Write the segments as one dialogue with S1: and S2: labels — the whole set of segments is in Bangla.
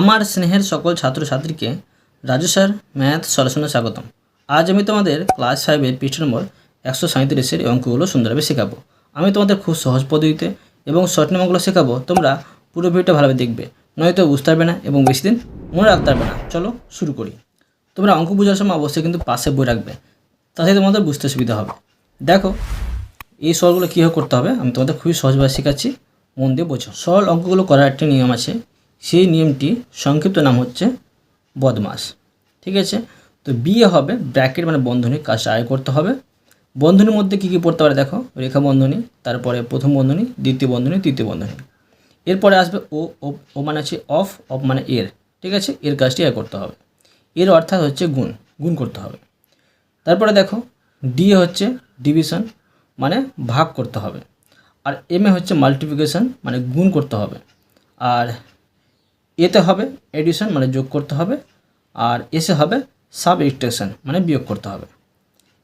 S1: আমার স্নেহের সকল ছাত্রছাত্রীকে রাজু স্যার, ম্যাথ সলিউশনে স্বাগতম। আজ আমি তোমাদের ক্লাস ফাইভের পৃষ্ঠ নম্বর একশো সাঁত্রিশের অঙ্কগুলো সুন্দরভাবে শেখাবো। আমি তোমাদের খুব সহজ পদ্ধতিতে এবং শর্ট নামগুলো শেখাবো, তোমরা পুরো ভিডিওটা ভালোভাবে দেখবে, নয়তো বুঝতে পারবে না এবং বেশি দিন মনে রাখতে পারবে না। চলো শুরু করি। তোমরা অঙ্ক বোঝার সময় অবশ্যই কিন্তু পাশে বই রাখবে, তাতে তোমাদের বুঝতে সুবিধা হবে। দেখো, এই সরলগুলো কীভাবে করতে হবে আমি তোমাদের খুবই সহজভাবে শেখাচ্ছি। মন দিয়ে বোঝো। সরল অঙ্কগুলো করার একটি নিয়ম আছে সেই নিয়মটি সংক্ষিপ্ত নাম হচ্ছে বদমাস। ঠিক আছে? তো বিয়ে হবে ব্র্যাকেট মানে বন্ধনী কাজটা আয় করতে হবে। বন্ধনীর মধ্যে কী কী পড়তে পারে দেখো? রেখা বন্ধনী, তারপরে প্রথম বন্ধনী, দ্বিতীয় বন্ধনী, তৃতীয় বন্ধনী। এরপরে আসবে ও ও মানে হচ্ছে অফ অফ মানে এর। ঠিক আছে? এর কাজটি আয় করতে হবে। এর অর্থাৎ হচ্ছে গুণ গুণ করতে হবে। তারপরে দেখো, ডি হচ্ছে ডিভিশন মানে ভাগ করতে হবে। আর এম এ হচ্ছে মাল্টিপ্লিকেশন মানে গুণ করতে হবে। আর এতে হবে এডিশন মানে যোগ করতে হবে আর এসে হবে সাব এক্সটেনশন মানে বিয়োগ করতে হবে।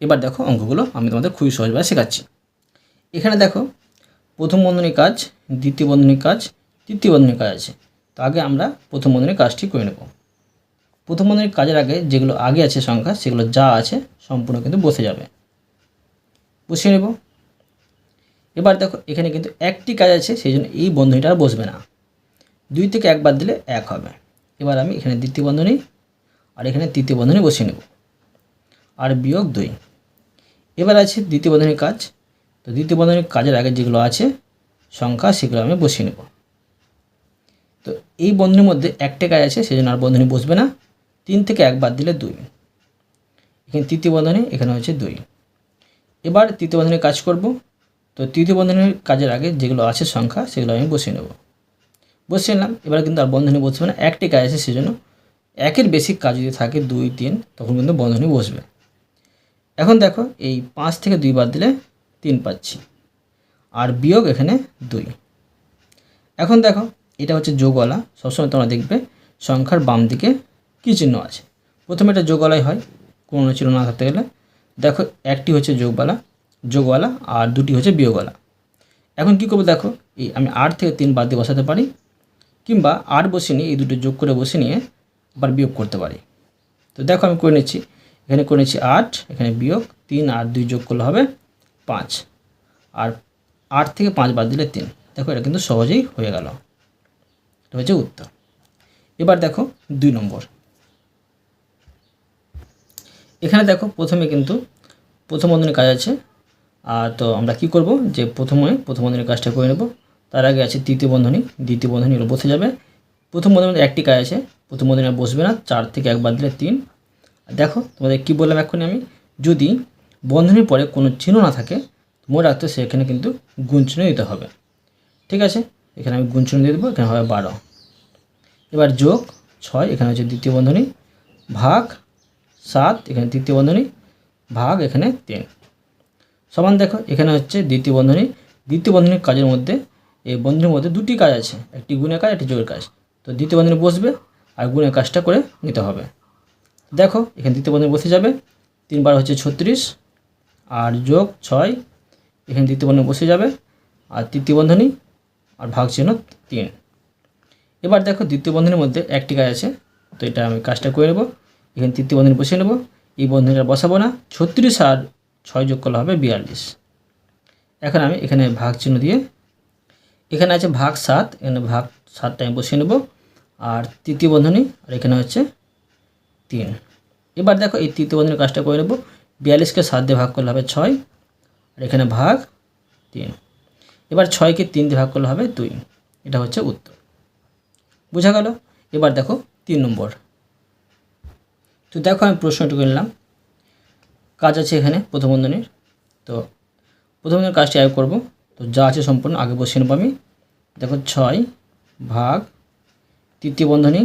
S1: এবার দেখো অঙ্কগুলো আমি তোমাদের খুবই সহজভাবে শেখাচ্ছি। এখানে দেখো প্রথম বন্ধনী কাজ, দ্বিতীয় বন্ধনী কাজ, তৃতীয় বন্ধনী কাজ আছে। তো আগে আমরা প্রথম বন্ধনীর কাজটি করে নেব। প্রথম বন্ধনীর কাজের আগে যেগুলো আগে আছে সংখ্যা, সেগুলো যা আছে সম্পূর্ণ কিন্তু বসে যাবে। বসিয়ে নেব। এবার দেখো এখানে কিন্তু একটি কাজ আছে, সেই জন্য এই বন্ধনীটা আর বসবে না। দুই থেকে একবার দিলে এক হবে। এবার আমি এখানে দ্বিতীয় বন্ধনী আর এখানে তৃতীয় বন্ধনী বসিয়ে নেব। আর বিয়োগ দুই। এবার আছে দ্বিতীয় বন্ধনীর কাজ। তো দ্বিতীয় বন্ধনীর কাজের আগে যেগুলো আছে, সংখ্যা, সেগুলো আমি বসিয়ে নেব। তো এই বন্ধনীর মধ্যে একটা কাজ আছে, সেজন্য আর বন্ধনী বসবে না। তিন থেকে একবার দিলে দুই। এখানে তৃতীয় বন্ধনী, এখানে হচ্ছে দুই। এবার তৃতীয় বন্ধনীর কাজ করব। তো তৃতীয় বন্ধনীর কাজের আগে যেগুলো আছে, সংখ্যা, সেগুলো আমি বসিয়ে নেব। বসিয়ে নিলাম। এবার কিন্তু আর বন্ধনী বসবে না। একটি কাজ আছে সেজন্য একের বেশি কাজ যদি থাকে দুই, তিন, তখন কিন্তু বন্ধনী বসবে। এখন দেখো এই পাঁচ থেকে দুই বাদ দিলে তিন পাচ্ছি। আর বিয়োগ এখানে দুই। এখন দেখো এটা হচ্ছে যোগওয়ালা সবসময় তোমরা দেখবে সংখ্যার বাম দিকে কী চিহ্ন আছে। প্রথমে এটা যোগওয়ালাই হয়, কোনো চিহ্ন না থাকতে গেলে। দেখো একটি হচ্ছে যোগওয়ালা যোগওয়ালা আর দুটি হচ্ছে বিয়োগওয়ালা। এখন কী করব দেখো, এই আমি আট থেকে তিন বাদ দিয়ে বসাতে পারি। কিংবা আট বসে নিয়ে, এই দুটো যোগ করে বসে নিয়ে আবার বিয়োগ করতে পারি। তো দেখো আমি করে নিচ্ছি। এখানে করে নিচ্ছি আট, এখানে বিয়োগ তিন আর দুই যোগ করলে হবে পাঁচ। আর আট থেকে পাঁচ বাদ দিলে তিন। দেখো এটা কিন্তু সহজেই হয়ে গেল। এটা হচ্ছে উত্তর। এবার দেখো দুই নম্বর। এখানে দেখো প্রথমে কিন্তু প্রথম বন্ধনের কাজ আছে। আর তো আমরা কি করব? যে প্রথমে প্রথম বন্ধনের কাজটা করে নেব। তার আগে আছে তৃতীয় বন্ধনী। দ্বিতীয় বন্ধনী এগুলো বসে যাবে। প্রথম বন্ধনীর মধ্যে একটি কাজ আছে। প্রথম বন্ধনী বসবে না। চার থেকে একবার দিলে তিন। দেখো, তোমাদের কী বললাম এক্ষুনি আমি? যদি বন্ধনীর পরে কোনো চিহ্ন না থাকে, মনে রাখতে সেখানে কিন্তু গুণ চিহ্ন দিতে হবে। ঠিক আছে? এখানে আমি গুণ দিয়ে দেবো, এখানে হবে বারো। এবার যোগ ছয়, এখানে হচ্ছে দ্বিতীয় বন্ধনী। ভাগ সাত, এখানে তৃতীয় বন্ধনী। ভাগ এখানে তিন। সমান দেখো, এখানে হচ্ছে দ্বিতীয় বন্ধনী। দ্বিতীয় বন্ধনীর কাজের মধ্যে এই বন্ধনীর মধ্যে দুটি কাজ আছে, একটি গুণের কাজ, একটি যোগের কাজ। তো দ্বিতীয় বন্ধনী বসবে আর গুণের কাজটা করে নিতে হবে। দেখো, এখানে দ্বিতীয় বন্ধনী বসে যাবে। তিনবার হচ্ছে ছত্রিশ আর যোগ ছয়, এখানে দ্বিতীয় বন্ধনী বসে যাবে। আর তৃতীয় বন্ধনী আর ভাগ চিহ্ন তিন। এবার দেখো, দ্বিতীয় বন্ধনের মধ্যে একটি কাজ আছে, তো এটা আমি কাজটা করে নেব। এখানে তৃতীয় বন্ধনী বসিয়ে নেব। এই বন্ধনীটা বসাবো না। ছত্রিশ আর ছয় যোগ করলে হবে বিয়াল্লিশ। এখন আমি এখানে ভাগ চিহ্ন দিয়ে এখানে আছে ভাগ সাত, এখানে ভাগ সাতটা আমি বসিয়ে নেব। আর তৃতীয় বন্ধনী, আর এখানে হচ্ছে তিন। এবার দেখো এই তৃতীয় বন্ধনীর কাজটা করে নেব। বিয়াল্লিশকে সাত দিয়ে ভাগ করলে হবে ছয়, আর এখানে ভাগ তিন। এবার ছয়কে তিন দিয়ে ভাগ করলে হবে দুই। এটা হচ্ছে উত্তর। বোঝা গেল? এবার দেখো তিন নম্বর। তো দেখো আমি প্রশ্নটুকু নিলাম। কাজ আছে এখানে প্রথম বন্ধনীর। তো প্রথম বন্ধনীর কাজটি আগে করব। তো যা আছে সম্পূর্ণ, আগে বসিয়ে নেব আমি। দেখো ছয় ভাগ তৃতীয় বন্ধনী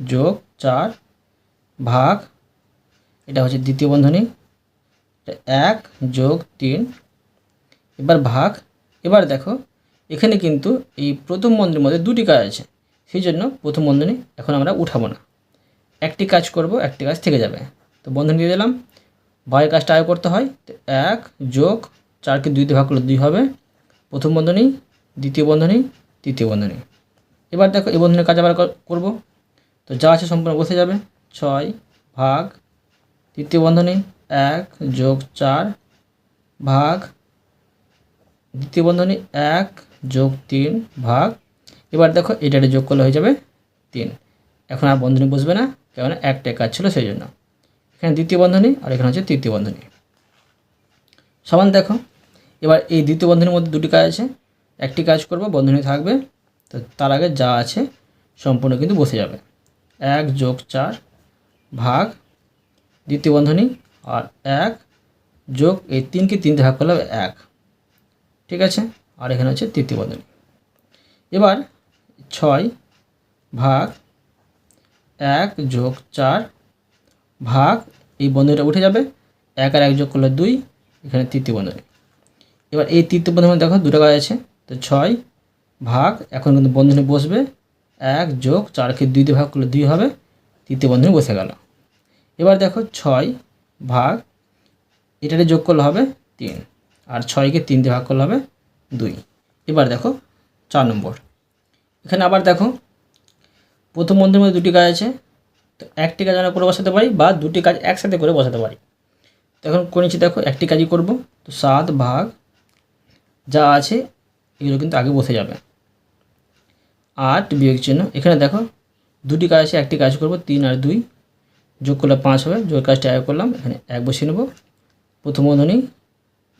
S1: যোগ চার ভাগ, এটা হচ্ছে দ্বিতীয় বন্ধনী এক যোগ তিন। এবার ভাগ, এবার দেখো, এখানে কিন্তু এই প্রথম বন্ধনীর মধ্যে দুটি কাজ আছে, সেই জন্য প্রথম বন্ধনী এখন আমরা উঠাবো না। একটি কাজ করব, একটি কাজ থেকে যাবে। তো বন্ধনী দিয়ে দিলাম বাইরের কাজটা আয় করতে হয় এক যোগ চারকে দুইতে ভাগ করলে দুই হবে। প্রথম বন্ধনী, দ্বিতীয় বন্ধনী, তৃতীয় বন্ধনী। এবার দেখো এই বন্ধনের কাজ আবার কর- করব। তো যা আছে সম্পূর্ণ বসে যাবে। ছয় ভাগ, তৃতীয় বন্ধনী, এক যোগ চার ভাগ, দ্বিতীয় বন্ধনী, এক যোগ তিন ভাগ। এবার দেখো এটা যোগ করলে হয়ে যাবে তিন। এখন আর বন্ধনী বসবে না, কেননা একটাই কাজ ছিল সেই জন্য। এখানে দ্বিতীয় বন্ধনী আর এখানে হচ্ছে তৃতীয় বন্ধনী। সমান দেখো। এবার এই দ্বিতীয় বন্ধনীর মধ্যে দুটি কাজ আছে। একটি কাজ করব, বন্ধনী থাকবে, তো তার আগে যা আছে সম্পূর্ণ কিন্তু বসে যাবে। এক যোগ চার ভাগ দ্বিতীয় বন্ধনী, আর এক যোগ এই তিনকে তিন দিয়ে ভাগ করলে এক। ঠিক আছে? আর এখানে হচ্ছে তৃতীয় বন্ধনী। এবার ছয় ভাগ এক যোগ চার ভাগ, এই বন্ধনীটা উঠে যাবে। এক আর এক যোগ করলে দুই এখানে তৃতীয় বন্ধনী। এবার এই তৃতীয় বন্ধনী দেখো, দুটো কাজ আছে। তো ছয় ভাগ, এখন কিন্তু বন্ধনী বসবে। এক যোগ চারকে দুই দিয়ে ভাগ করলে দুই হবে। তৃতীয় বন্ধনী বসে গেল। এবার দেখো ছয় ভাগ এটাতে যোগ করলে হবে তিন। আর ছয়কে তিন দিয়ে ভাগ করলে হবে দুই। এবার দেখো চার নম্বর। এখানে আবার দেখো, প্রথম বন্ধুর মধ্যে দুটি কাজ আছে। তো একটি কাজ আমরা করে বসাতে পারি বা দুটি কাজ একসাথে করে বসাতে পারি। এখন করেছি দেখো একটি কাজই করব, তো সাত ভাগ যা আছে এগুলো কিন্তু আগে বসে যাবে। আট বিয়োগ চিহ্ন, এখানে দেখো দুটি কাজ আছে, একটি কাজ করব, তিন আর দুই যোগ করলে পাঁচ হবে যোগ কাজটা আগে করলাম, এখানে এক বসিয়ে নেব। প্রথম বন্ধনী,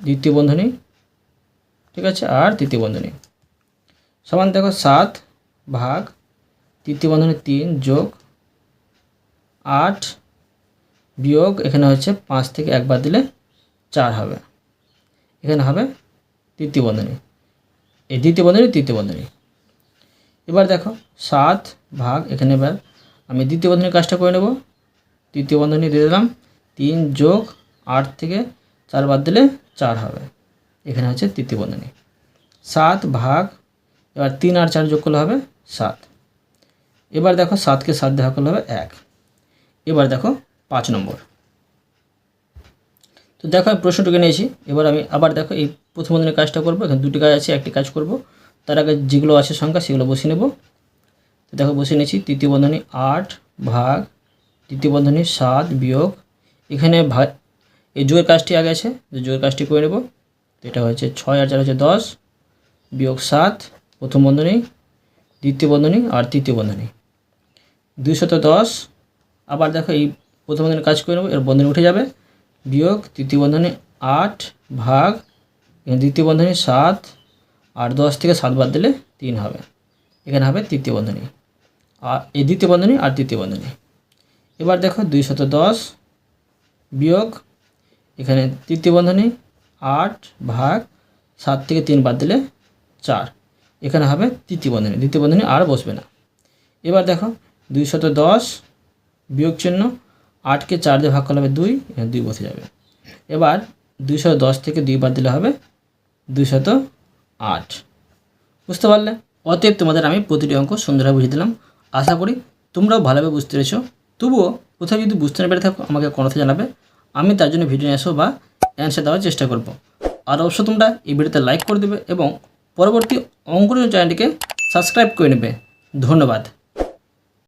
S1: দ্বিতীয় বন্ধনী, ঠিক আছে, আর তৃতীয় বন্ধনী। সমান দেখো সাত ভাগ, তৃতীয় বন্ধনী তিন যোগ আট বিয়োগ এখানে হচ্ছে পাঁচ থেকে একবার দিলে চার হবে। এখানে হবে তৃতীয় বন্ধনী। এই দ্বিতীয় বন্ধনী, তৃতীয় বন্ধনী। এবার দেখো, সাত ভাগ, এখানে এবার আমি দ্বিতীয় বন্ধনীর কাজটা করে নেব। তৃতীয় বন্ধনী দিয়ে দিলাম, তিন যোগ আট থেকে চার বাদ দিলে চার হবে। এখানে হচ্ছে তৃতীয় বন্ধনী। সাত ভাগ, এবার তিন আর চার যোগ করলে হবে সাত। এবার দেখো, সাতকে সাত দেখা করলে হবে এক। এবার দেখো পাঁচ নম্বর। তো দেখো, আমি প্রশ্নটুকে নিয়েছি। এবার আমি আবার দেখো, এই প্রথম দিনের কাজটা করব। এখানে দুটি কাজ আছে, একটি কাজ করব। তার আগে যেগুলো আছে সংখ্যা, সেগুলো বসিয়ে নেব। তো দেখো বসিয়ে নিয়েছি, তৃতীয় বন্ধনী আট ভাগ, তৃতীয় বন্ধনী সাত বিয়োগ। এখানে ভাগ এই যোগের কাজটি আগে আছে যে যোগের কাজটি করে নেব। এটা হচ্ছে ছয় আর চার হচ্ছে দশ, বিয়োগ সাত, প্রথম বন্ধনী, দ্বিতীয় বন্ধনী আর তৃতীয় বন্ধনী। দুইশত দশ, আবার দেখো এই প্রথম বন্ধনের কাজ করে নেব এর বন্ধনী উঠে যাবে। বিয়োগ, তৃতীয় বন্ধনী আট ভাগ দ্বিতীয় বন্ধনী সাত, আর দশ থেকে সাত বাদ দিলে তিন হবে। এখানে হবে তৃতীয় বন্ধনী। আর এই দ্বিতীয় বন্ধনী আর তৃতীয় বন্ধনী। এবার দেখো দুইশত দশ, বিয়োগ, এখানে তৃতীয় বন্ধনী আট ভাগ, সাত থেকে তিন বাদ দিলে চার। এখানে হবে তৃতীয় বন্ধনী, দ্বিতীয় বন্ধনী আর বসবে না। এবার দেখো দুইশত দশ, বিয়োগ চিহ্ন আটকে চার দিয়ে ভাগ করলে হবে দুই দুই বসে যাবে। এবার দুইশত দশ থেকে দুই বাদ দিলে হবে দুইশত আট। বুঝতে পারলে? অতএব তোমাদের আমি প্রতিটি অঙ্ক সুন্দরভাবে বুঝিয়ে দিলাম। আশা করি তোমরাও ভালোভাবে বুঝতে পেরেছ। তবুও কোথাও যদি বুঝতে না পেরে থাকো, আমাকে কোনোতে জানাবে। আমি তার জন্য ভিডিও নিয়ে আসব বা অ্যান্সার দেওয়ার চেষ্টা করব। আর অবশ্য তোমরা এই ভিডিওতে লাইক করে দেবে এবং পরবর্তী অঙ্কুর চ্যানেলটিকে সাবস্ক্রাইব করে নেবে। ধন্যবাদ।